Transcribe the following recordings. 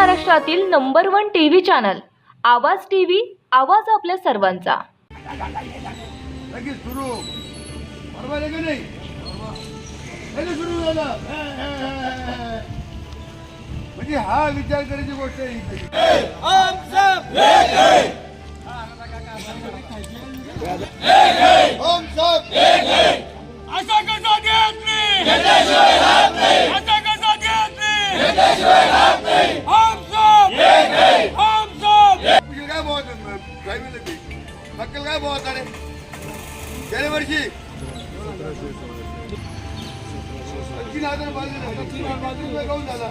महाराष्ट्रातील number one TV channel Awaaz TV Awaaz आपल्या सर्वांचा. लगेच सुरू. बरोबर आहे का नाही. लगेच सुरू झालं. म्हणजे हा विचार करायची गोष्ट आहे. ओम सब असा कसा देत नाही? असा कसा देत नाही? ड्रायव्हिंग मक्कल काय भाव आता गेल्या वर्षी तीन हजार बाजूला तीन हजार रुपये काऊन झाला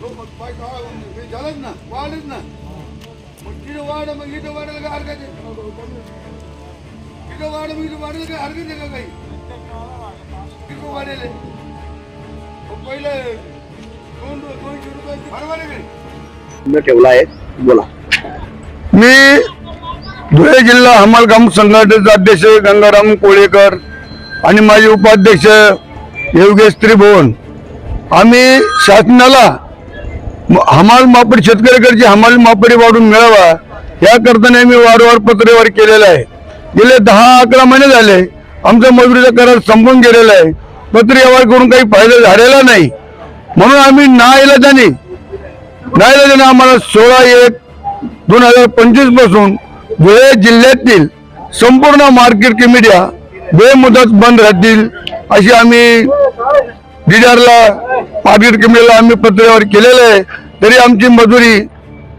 तो मग पाय काय झालंच ना वाढच ना मग तिथं वाढ मग इथं वाढायला काय हरकत आहे तिथं वाढ मग इथं वाढायला काय हरकत आहे का काही तिथं वाढेल पहिलं दोन दोनशे रुपये ठेवला आहे. बोला. मी धुळे जिल्हा हमालगाम संघटनेचे अध्यक्ष गंगाराम कोळेकर आणि माझे उपाध्यक्ष योगेश त्रिभुवन. आम्ही शासनाला हमाल मापडी शेतकऱ्याकडची हमाल मापडी वाढून मिळावा याकरताने मी वारंवार पत्रव्यवहार केलेला आहे. गेले दहा अकरा महिने झाले आमचा मजुरीचा करार संपून गेलेला आहे. पत्रव्यवहार करून काही फायदा झालेला नाही. म्हणून आम्ही ना इलाजाने नाही आम्हाला सोळा एक दोन हजार पंचवीसपासून धुळे जिल्ह्यातील संपूर्ण मार्केट कमिट्या बेमुदत बंद राहतील अशी आम्ही डीडरला मार्केट कमिटीला आम्ही पत्रव्यवहार केलेलं आहे. तरी आमची मजुरी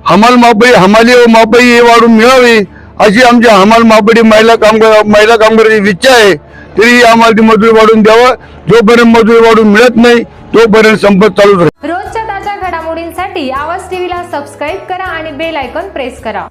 हमाल मापई हमाली व मापई हे वाढून मिळावी अशी आमची हमाल मापडी महिला कामगार महिला कामगाराची इच्छा आहे. तरी आम्हाला ती मजुरी वाढून द्यावं. जोपर्यंत मजुरी वाढून मिळत नाही तोपर्यंत संपत चालूच राहील रोजच्या ताज्या घडामोडींसाठी आवाज टीव्हीला सबस्क्राईब करा आणि बेल आयकॉन प्रेस करा.